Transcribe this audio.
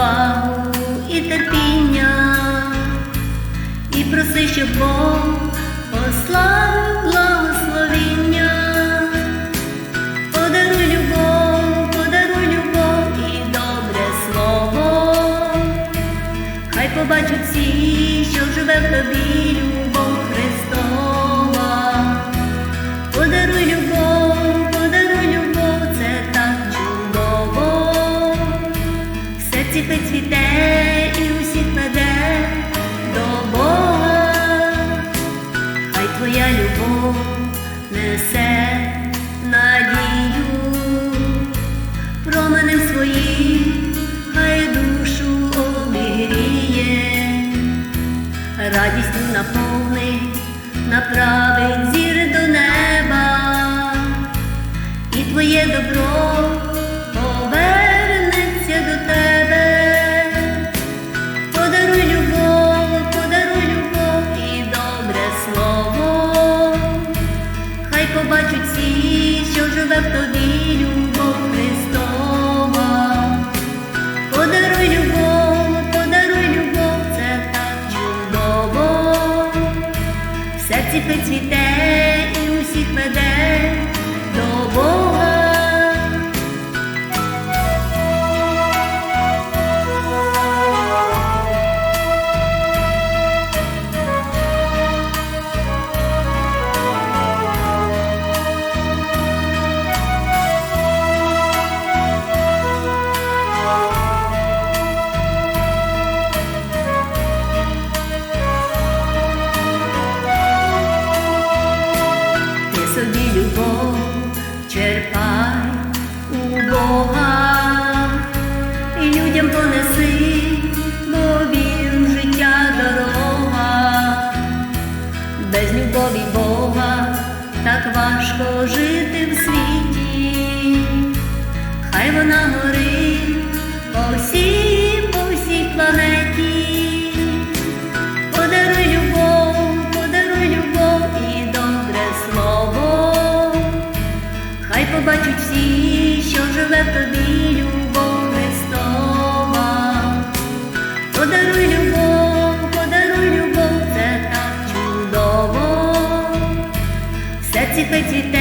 увагу і терпіння, і проси, щоб Бог радістю наповнить, направить зір до неба, і твоє добро повернеться до тебе. Подаруй любов, подаруй любов і добре слово. Хай побачать всі, що живе в тобі Серці цвіте і усіх веде бо він життя дорога, без любові Бога так важко жити в світі, хай вона горить В серці хай